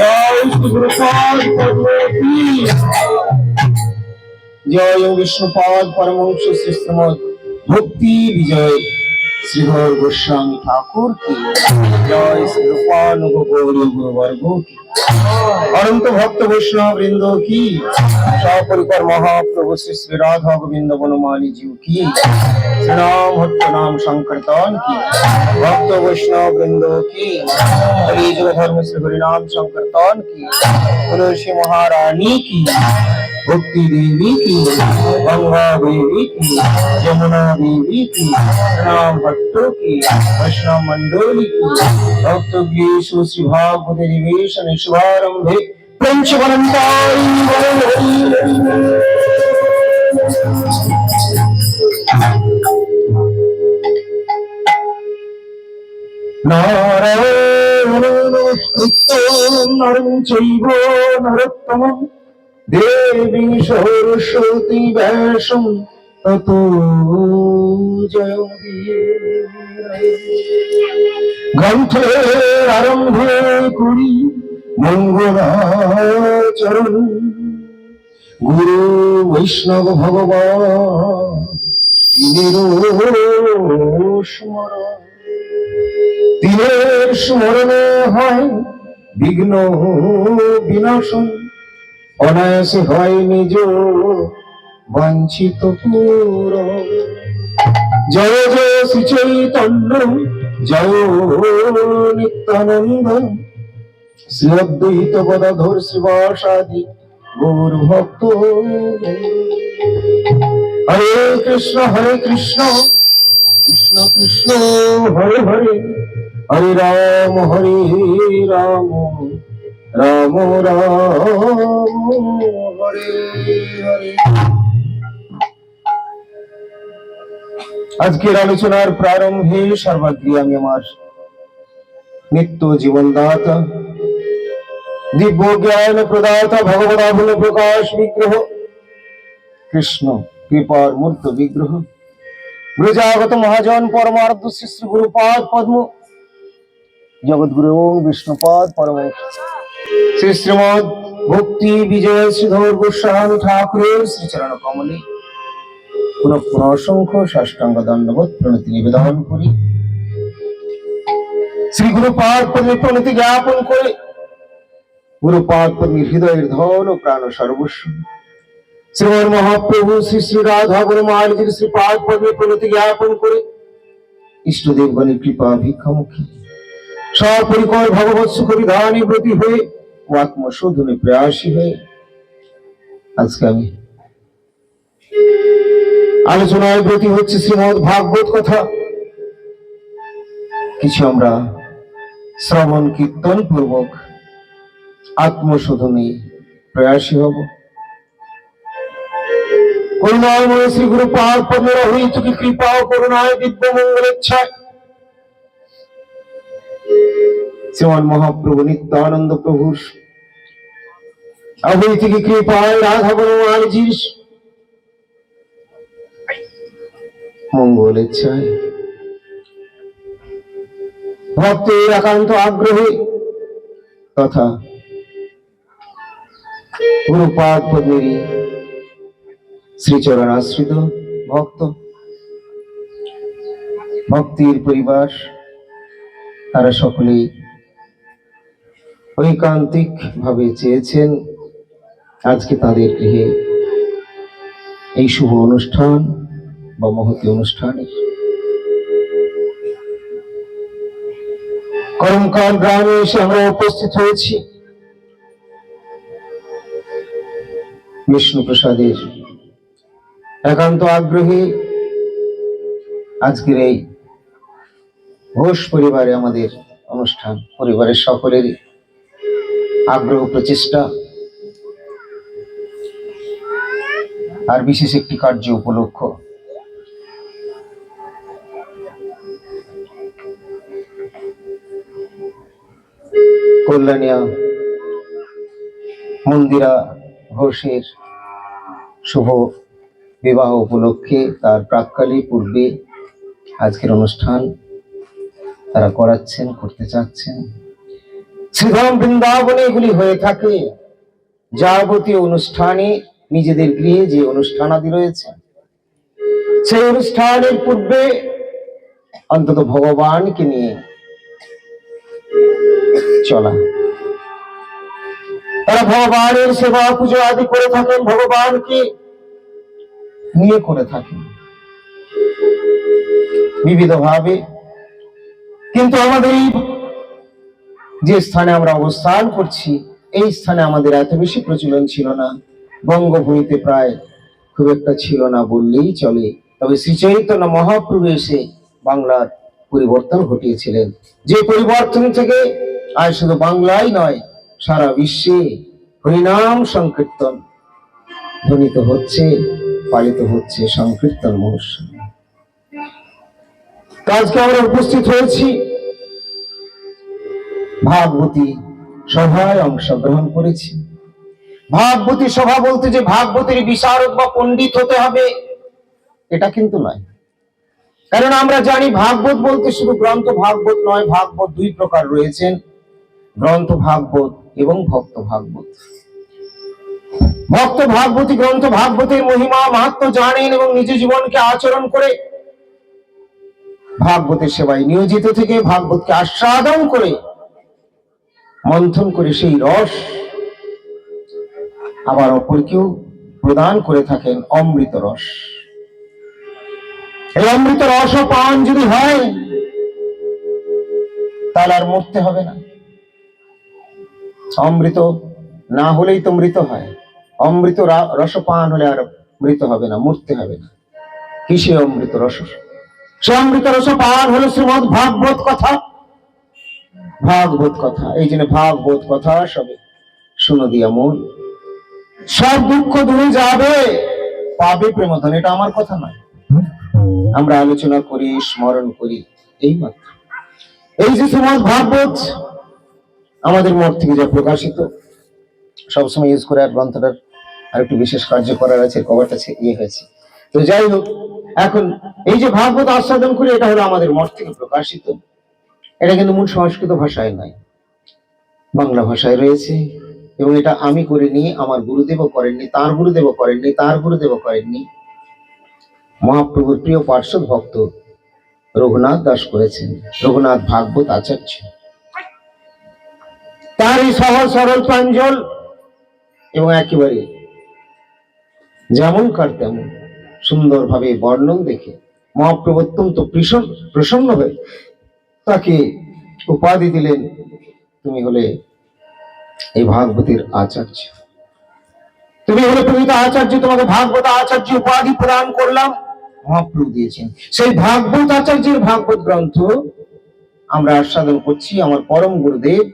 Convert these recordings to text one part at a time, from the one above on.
জয় কি জয় বিষ্ণুপাদ পরমহংস শ্রী ভক্তি বিজয়। श्रीहर गोस्वामी ठाकुर की जय श्री गुरुवर्गो की अनंत भक्त वैष्णव बृंदो की ठाकुर महाप्रभु श्री श्री राधा गोविंद वनुमानी जीव की श्री भक्त नाम संकर्तन की भक्त वैष्णव बृंदो की हरिजन धर्म श्री हरिनाम संकर्तन की महारानी की భక్తి దేవికి గంగాదేవికి యమునాదేవికి భక్తుకి వైష్ణవ మండోలికి భక్తేషు శివాభుత నివేశ నిశ్వారంభే పంచవనంతాయి నారాయణ నిత్యం నరం చైవ నరోత్తమం. দেবী সরস্বতী ব্যাসম, তত গ্রন্থের আরম্ভে করি মঙ্গলাচরণ। গুরু বৈষ্ণব ভগবান দিনের স্মরণে হয় বিঘ্ন বিনাশন। অনায়াসে হয় নিজ বাঞ্ছিত পুর জয় জয় শ্রী চৈতন্য, জয় নিত্যানন্দ। শ্রী অদ্বৈত গদাধর শ্রীবাসাদি গৌর ভক্ত। হরে কৃষ্ণ হরে কৃষ্ণ কৃষ্ণ কৃষ্ণ, হরে হরে। হরে রাম হরে রাম। রাম রাম, হরে হরে। আজকের আলোচনার প্রারম্ভে সর্বাগ্রী আমি আমার নিত্য জীবনদাতা, দিব্য জ্ঞান প্রদাতা ভগবদাভুল প্রকাশ বিগ্রহ, কৃষ্ণ কৃপার মূর্ত বিগ্রহ, ব্রজাগত মহাজন পরমার্থ শ্রী শ্রী গুরুপাদ পদ্ম জগৎগুরু বিষ্ণুপাদ পরম শ্রী শ্রীমদ ভক্তি বিজয় শ্রীধর গোস্বামী ঠাকুরের শ্রীচরণ কমলে। পুনঃ অসংখ্য সাষ্টাঙ্গ দণ্ডবোধ প্রণতি নিবেদন করি। শ্রী গুরুপাদ পদ্মে প্রণতি জ্ঞাপন করে। গুরুপাদ পদ্মীর হৃদয়ের ধন ও প্রাণ সর্বস্ব। শ্রীমন মহাপ্রভু শ্রী শ্রী রাধা গুরু মহারাজের শ্রী পাদ পদ্মে প্রণতি জ্ঞাপন করে। ইষ্টদেবগণের কৃপা ভিক্ষামুখী। সপরিকর ভগবৎ সুখ বিধানে ব্রতী হয়ে আত্মশোধনে প্রয়াসী হয়ে আজকে আমি আলোচনায় ব্রতী হচ্ছে, শ্রীমদ ভাগবত কথা। কিছু আমরা শ্রবণ, কীর্তন পূর্বক আত্মশোধনে প্রয়াসী হব। করুণায় মনে শ্রী গুরু পাহাড় পদের অহৈতুকি কৃপা করুণায় দিব্য মঙ্গলেচ্ছায় শ্রীমান মহাপ্রভু নিত্যানন্দ প্রভুর অহৈতুকি কৃপায়, রাধা বনমালজির মঙ্গলেচ্ছায় ভক্তের একান্ত আগ্রহে তথা গুরুপাদ পদ্মেরই শ্রীচরণ আশ্রিত ভক্ত। ভক্তির পরিবার, তারা সকলেই ঐকান্তিক ভাবে চেয়েছেন আজকে তাদের গৃহে। এই শুভ অনুষ্ঠান বা মহতি অনুষ্ঠানে করমকার গ্রামে এসে আমরা উপস্থিত হয়েছি। বিষ্ণু প্রসাদের একান্ত আগ্রহে আজকের এই ঘোষ পরিবারে আমাদের অনুষ্ঠান, পরিবারের সকলেরই। আগ্রহ, প্রচেষ্টা। আর বিশেষ একটি কার্য উপলক্ষ। কল্যাণিয়া, মন্দিরা, ঘোষের শুভ বিবাহ উপলক্ষে তার প্রাককালে পূর্বে আজকের অনুষ্ঠান তারা করাচ্ছেন, করতে চাচ্ছেন। শ্রীধাম বৃন্দাবনে এগুলি হয়ে থাকে। যাবতীয় অনুষ্ঠানে নিজেদের গৃহে যে অনুষ্ঠানাদি রয়েছে, সেই অনুষ্ঠানের পূর্বে অন্তত ভগবানকে নিয়ে চলা। তারা ভগবানের সেবা পুজো আদি করে থাকেন, ভগবানকে নিয়ে করে থাকেন। বিবিধ ভাবে কিন্তু আমাদের এই যে স্থানে আমরা অবস্থান করছি, এই স্থানে আমাদের এত বেশি প্রচলন ছিল না। বঙ্গভূমিতে প্রায় খুব একটা ছিল না বললেই চলে। তবে শ্রী চৈতন্য মহাপ্রভু এসে বাংলার পরিবর্তন ঘটিয়েছিলেন। যে পরিবর্তন থেকে আজ শুধু বাংলায় নয়, সারা বিশ্বে হরিনাম সংকীর্তন ধ্বনিত হচ্ছে, পালিত হচ্ছে সংকীর্তন মনুষ্য। আজকে আমরা উপস্থিত হয়েছি ভাগবতী সভায় অংশগ্রহণ করেছি। ভাগবতী সভা বলতে যে ভাগবতীর বিশারদ বা পণ্ডিত হতে হবে, এটা কিন্তু নয়। কারণ আমরা জানি ভাগবত বলতে শুধু গ্রন্থ ভাগবত নয়, ভাগবত দুই প্রকার রয়েছেন, গ্রন্থ ভাগবত এবং ভক্ত ভাগবত। ভক্ত ভাগবতী, গ্রন্থ ভাগবতের মহিমা মাহাত্ম জানেন এবং নিজ জীবনকে আচরণ করে ভাগবতের সেবায় নিয়োজিত থেকে ভাগবতকে আস্বাদন করে মন্থন করে সেই রস আবার অপরকেও প্রদান করে থাকেন অমৃত রস। এই অমৃত রস পান যদি হয়, তাহলে আর মরতে হবে না। অমৃত না হলেই তো মৃত হয়। অমৃত রা- রসপান হলে আর মৃত হবে না, মরতে হবে না। কিসে অমৃত রস? সে অমৃত রস পান হলো শ্রীমদ ভাগবত কথা। ভাগবত কথা, এই জন্য ভাগবত কথা সবে শুনো দিয়া মন। সব দুঃখ দূরে যাবে, পাবে প্রেমধন, এটা আমার কথা নয়। আমরা আলোচনা করি, স্মরণ করি, এই মাত্র। এই যে শ্রীমদ ভাগবত, আমাদের মঠ থেকে যা প্রকাশিত, সবসময় ইউজ করে আর গ্রন্থটার আর একটু বিশেষ কার্য করার আছে কভারটা ইয়ে হয়েছে। তো যাই হোক, এখন এই যে ভাগবত আস্বাদন করি, এটা হলো আমাদের মঠ থেকে প্রকাশিত। এটা কিন্তু মূল সংস্কৃত ভাষায় নয়। বাংলা ভাষায় রয়েছে এবং এটা আমি করিনি, আমার গুরুদেবও করেননি, তার গুরুদেবও করেননি, তার গুরুদেবও করেননি। মহাপ্রভুর প্রিয় পার্শ্বদ ভক্ত রঘুনাথ দাস করেছেন, রঘুনাথ ভাগবত আচার্য। তার এই সহজ সরল প্রাঞ্জল এবং একেবারে যেমন কার তেমন সুন্দরভাবে বর্ণন দেখে মহাপ্রভু অত্যন্ত প্রসন্ন হয়ে তাকে উপাধি দিলেন। তুমি হলে এই ভাগবতীর আচার্য। তুমি হলে প্রকৃত আচার্য, তোমাকে ভাগবত আচার্য উপাধি প্রদান করলাম। মহাপ্রভু দিয়েছেন। সেই ভাগবত আচার্যের ভাগবত গ্রন্থ আমরা আস্বাদন করছি। আমার পরম গুরুদেব,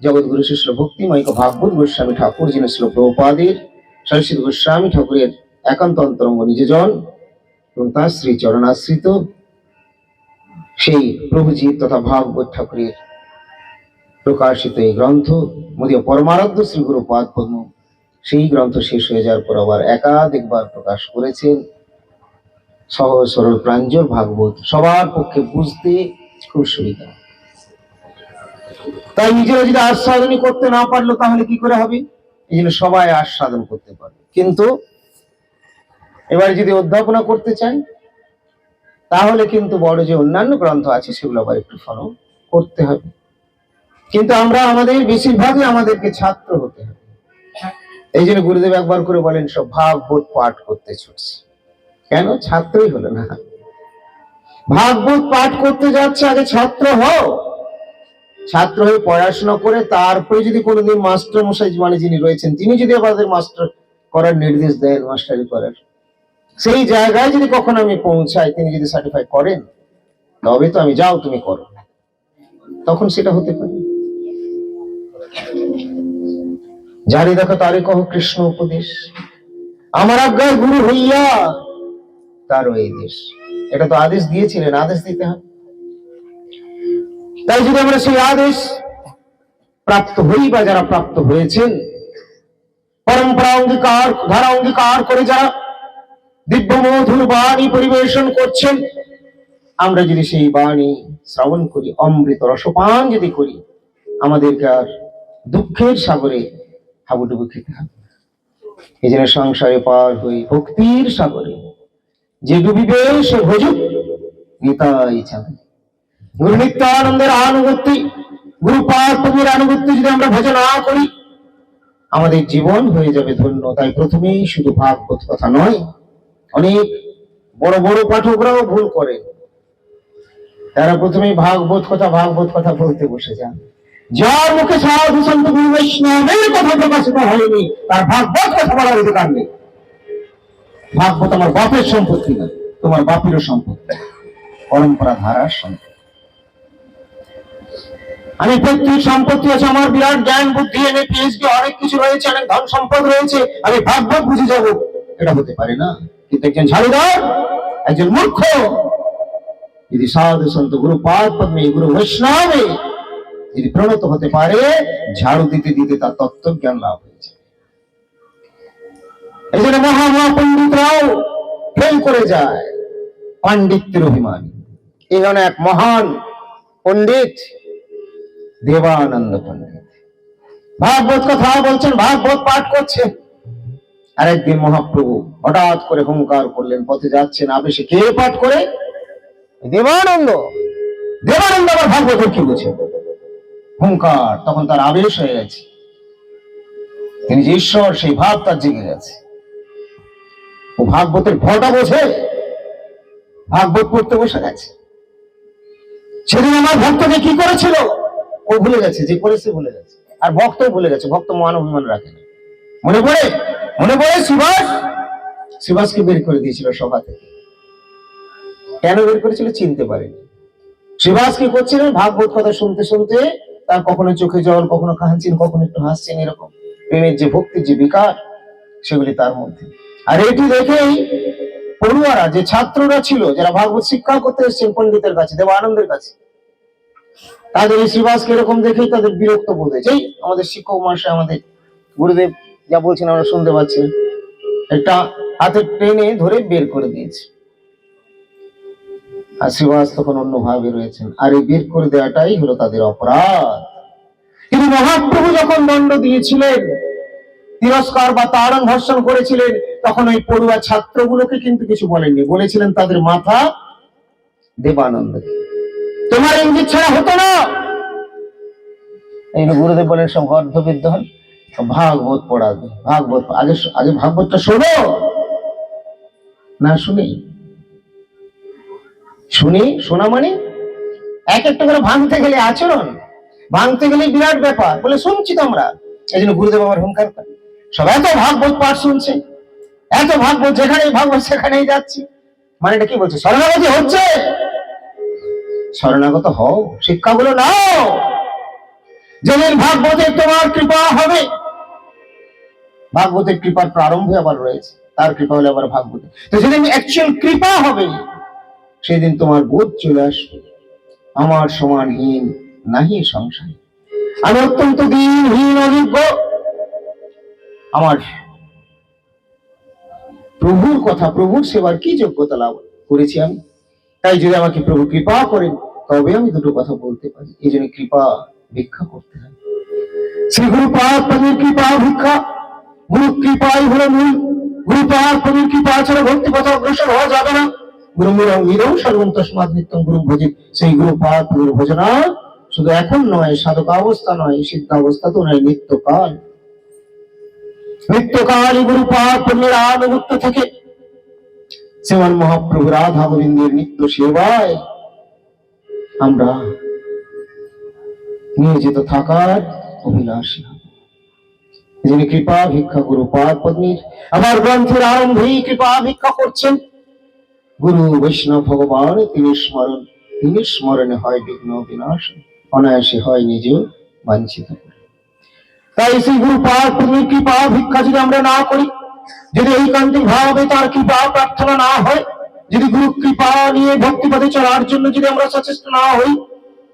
জগৎগুরু শিষ্য ভক্তিময় ভাগবত গোস্বামী ঠাকুর, যিনি ছিল প্রভুপাদের, সরস্বতী গোস্বামী ঠাকুরের একান্ত অন্তরঙ্গ নিজজন এবং তার শ্রী চরণাশ্রিত সেই প্রভুজি তথা ভাগবত ঠাকুরের প্রকাশিত এই গ্রন্থ, মোদীয় পরমারাধ্য শ্রী গুরু পাদ পদ্ম, সেই গ্রন্থ শেষ হয়ে যাওয়ার পর আবার একাধিকবার প্রকাশ করেছেন। সহজ সরল প্রাঞ্জল ভাগবত সবার পক্ষে বুঝতে খুব সুবিধা। তাই নিজেরা যদি আস্বাদনই করতে না পারল, তাহলে কি করে হবে? এই জন্য সবাই আস্বাদন করতে পারবে। কিন্তু এবার যদি অধ্যাপনা করতে চাই তাহলে কিন্তু বড় যে অন্যান্য গ্রন্থ আছে সেগুলো আবার একটু ফলো করতে হবে। কিন্তু আমরা আমাদের বেশিরভাগই আমাদেরকে ছাত্র হতে হবে। এই জন্য গুরুদেব একবার করে বলেন, সব ভাগবত পাঠ করতে ছুটছে কেন? ছাত্রই হলো না। ভাগবত পাঠ করতে যাচ্ছে, আগে ছাত্র হও। ছাত্র হয়ে পড়াশোনা করে তারপরে যদি কোনোদিন মাস্টার মশাই মানে যিনি রয়েছেন, তিনি যদি আমাদের মাস্টার করার নির্দেশ দেন, মাস্টারি করার। সেই জায়গায় যদি কখনো আমি পৌঁছাই, তিনি যদি সার্টিফাই করেন, তবে তো আমি যাও, তুমি করো। তখন সেটা হতে পারে। জানি দেখো তারে কহ কৃষ্ণ উপদেশ, আমার আজ্ঞার গুরু হইয়া তারও এই দেশ। এটা তো আদেশ দিয়েছিলেন, আদেশ দিতে হবে। তাই যদি আমরা সেই আদেশ প্রাপ্ত হই বা যারা প্রাপ্ত হয়েছেন, পরম্পরা অঙ্গীকার, ধারা অঙ্গীকার করে যারা দিব্য মধুর বাণী পরিবেশন করছেন। আমরা যদি সেই বাণী শ্রবণ করি, অমৃত রসপান যদি করি, আমাদেরকে আর দুঃখের সাগরে হাবুডুবু খেতে হবে। এই জন্য সংসারে পার হই ভক্তির সাগরে যে ডুবিবে সে ভজুক, নিতাই চাঁদে। গুরু নিত্যানন্দের আনুগত্য, গুরু পার্থবীর আনুগত্য যদি আমরা ভজন না করি, আমাদের জীবন হয়ে যাবে ধন্য। তাই প্রথমেই শুধু ভাগবত কথা নয় অনেক বড় বড় পাঠকরাও ভুল করে। তারা প্রথমেই ভাগবত কথা ভাগবত কথা বলতে বসে যান যার মুখে সাধু সন্ত বৈষ্ণবের কথা প্রকাশিত হয়নি, তার ভাগবত কথা বলার অধিকার নেই। ভাগবত আমার বাপের সম্পত্তি না, তোমার বাপেরও সম্পত্তি। পরম্পরা ধারার সম্পত্তি। আমি পৈতৃক সম্পত্তি আছে, আমার বিরাট জ্ঞান, বুদ্ধি এনে পিএইচডি অনেক কিছু রয়েছে, অনেক ধন সম্পদ রয়েছে, আমি ভাগবত বুঝে যাব। এটা হতে পারে না। কিন্তু একজন ঝাড়ুদার একজন মূর্খ। যদি সাধু সন্ত গুরু গুরু বৈষ্ণবে যদি প্রণত হতে পারে, ঝাড়ু দিতে দিতে তার তত্ত্ব জ্ঞান লাভ হয়েছে। এই জন্য মহা ফেল করে যায় পাণ্ডিত্যের অভিমানী। এই জন্য এক মহান পণ্ডিত, দেবানন্দ পণ্ডিত। ভাগবত কথা বলছেন, ভাগবত পাঠ করছেন। আরেকদিন মহাপ্রভু হঠাৎ করে হুঙ্কার করলেন পথে যাচ্ছেন আবেশে কে পাঠ করে? দেবানন্দ। দেবানন্দ আবার ভাগবত কি বুঝে হুঙ্কার তখন তার আবেশ হয়ে গেছে। তিনি যে ঈশ্বর সেই ভাব তার জেগে গেছে। ও ভাগবতের ভটা বোঝে? ভাগবত পড়তে বসে গেছে। সেদিন আমার ভক্তকে কি করেছিল? ও ভুলে গেছে যে করেছে ভুলে গেছে। আর ভক্ত ভুলে গেছে ভক্ত মান অভিমান রাখে না। মনে পড়ে? মনে পড়ে সুভাষ? সুভাষকে বের করে দিয়েছিল সভা থেকে। কেন বের করেছিল চিনতে পারেনি। সুভাষ কি করছিলেন ভাগবত কথা শুনতে শুনতে তার কখনো চোখে জল, কখনো কাহানছেন কখনো একটু হাসছেন এরকম। প্রেমের যে ভক্তির যে বিকার, সেগুলি তার মধ্যে। আর এটি দেখেই পড়ুয়ারা, যে ছাত্ররা ছিল, যারা ভাগবত শিক্ষা করতে এসেছেন পণ্ডিতের কাছে দেব আনন্দের কাছে, তাদের এই শ্রীবাসকে এরকম দেখেই তাদের বিরক্ত বোধ হয়েছে আমাদের শিক্ষক মহাশয়, আমাদের গুরুদেব যা বলছেন আমরা শুনতে পাচ্ছি। একটা হাতে টেনে ধরে বের করে দিয়েছে। আর শ্রীবাস তখন অন্যভাবে রয়েছেন। আর এই বের করে দেওয়াটাই হলো তাদের অপরাধ। কিন্তু মহাপ্রভু যখন দণ্ড দিয়েছিলেন, তিরস্কার বা তাড়ন ভর্ষণ করেছিলেন, তখন ওই পড়ুয়া ছাত্রগুলোকে কিন্তু কিছু বলেননি। বলেছিলেন, তাদের মাথা দেবানন্দ। তোমার ইঙ্গিত ছাড়া হতো না। এই গুরুদেব বলেন সব অর্ধবিদ্য সব ভাগবত পড়াবে ভাগবত আগে আগে ভাগবতটা শোনো। না, শুনি। শুনি? শোনা মানে? এক একটা করে ভাঙতে গেলে আচরণ, ভাঙতে গেলে বিরাট ব্যাপার বলে শুনছি তো আমরা এই জন্য গুরুদেব আমার হুঙ্কার করে। সব এত ভাগবত পাঠ শুনছে, এত ভাগবত যেখানেই ভাগবত সেখানেই যাচ্ছি। মানে এটা কি বলছে? শরণাগতি হচ্ছে? শরণাগত হও, শিক্ষাগুলো নাও। যেদিন ভাগবতের তোমার কৃপা হবে ভাগবতের কৃপার প্রারম্ভে আবার রয়েছে, তার কৃপা হলে আবার ভাগবত। তো যেদিন অ্যাকচুয়াল কৃপা হবে। সেদিন তোমার বোধ চলে আসবে। আমার সমানহীন নাহি সংসার। আমি অত্যন্ত দিনহীন অযোগ্য আমার প্রভুর কথা, প্রভুর সেবার কি যোগ্যতা লাভ করেছি আমি? তাই যদি আমাকে প্রভু কৃপা করেন, তবে আমি দুটো কথা বলতে পারি। এই জন্য কৃপা ভিক্ষা করতে হয়। শ্রী গুরু পাদের কৃপা ভিক্ষা। গুরু কৃপাই হলো মূল, গুরু পাদের কৃপা ছাড়া ভক্তি পথ অগ্রসর হওয়া যাবে না। গুরু মিরং সর্বম তস্মাৎ নিত্যম গুরু ভজিত সেই গুরু পাদ গুরু ভজনা শুধু এখন নয় সাধক অবস্থা নয় সিদ্ধ অবস্থা তো নয়, নিত্যকাল। নিত্যকালী গুরু পাদ পুণ্যের আনুগত্য থেকে। শ্রীমান মহাপ্রভু রাধা গোবিন্দের নিত্য সেবায় আমরা নিয়োজিত থাকার অভিলাষী। যিনি কৃপা ভিক্ষা গুরু পাদ পদ্মীর। আমার গ্রন্থের আরম্ভেই কৃপা ভিক্ষা করছেন। গুরু বৈষ্ণব ভগবান, তিনি স্মরণ, তিনি স্মরণে হয় বিঘ্ন বিনাশ, অনায়াসে হয় নিজ বাঞ্ছিত তাই সেই গুরু পাদ পদ্মীর কৃপা ভিক্ষা যদি আমরা না করি, যদি এই কান্তিক ভাবে তার কৃপা প্রার্থনা না হয়, যদি গুরু কৃপা নিয়ে ভক্তিপথে চলার জন্য যদি আমরা সচেষ্ট না হই,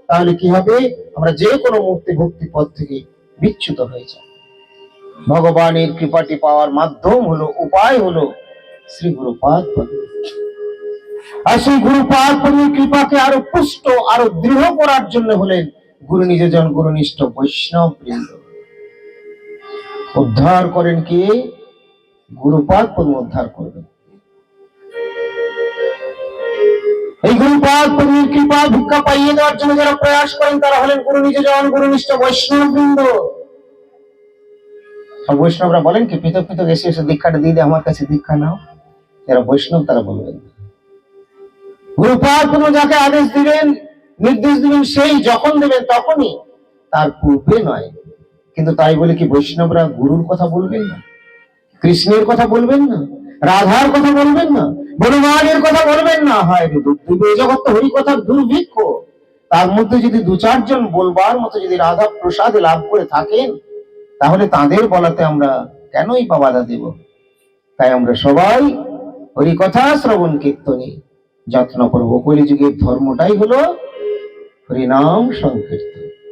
তাহলে কি হবে? আমরা যে কোনো মুহূর্তে ভক্তি পথ থেকে বিচ্যুত হয়ে যাব ভগবানের কৃপাটি পাওয়ার মাধ্যম হলো, উপায় হলো শ্রী গুরুপাদ আর সেই গুরুপাদ কৃপাকে আরও পুষ্ট, আরও দৃঢ় করার জন্য হলেন গুরু নিজজন গুরুনিষ্ঠ বৈষ্ণব বৃন্দ। উদ্ধার করেন কি? গুরুপাদ পদ্ম উদ্ধার করবেন। এই গুরুপাদ পদ্মের কৃপা ভিক্ষা পাইয়ে দেওয়ার জন্য যারা প্রয়াস করেন, তারা হলেন গুরু নিজজন গুরুনিষ্ঠ বৈষ্ণব বৃন্দ। সব বৈষ্ণবরা বলেন কি, পৃথক পৃথক এসে এসে দীক্ষাটা দিয়ে দে, আমার কাছে দীক্ষা নাও। যারা বৈষ্ণব, তারা বলবেন না। গুরুপাদ পদ্ম যাকে আদেশ দিবেন, নির্দেশ দিবেন, সেই যখন দেবেন তখনই তার পূর্বে নয়। কিন্তু তাই বলে কি বৈষ্ণবরা গুরুর কথা বলবেন না? কৃষ্ণের কথা বলবেন না? রাধার কথা বলবেন না? বনমানের কথা বলবেন না? হয় জগৎ তো হরি কথার দুর্ভিক্ষ। তার মধ্যে যদি দু চারজন বলবার মতো যদি রাধা প্রসাদ লাভ করে থাকেন তাহলে তাদের বলাতে আমরা কেনই বা বাধা দেব? তাই আমরা সবাই হরি কথা শ্রবণ কীর্তনে যত্ন করব। কলিযুগের ধর্মটাই হলো হরিনাম সংকীর্তন।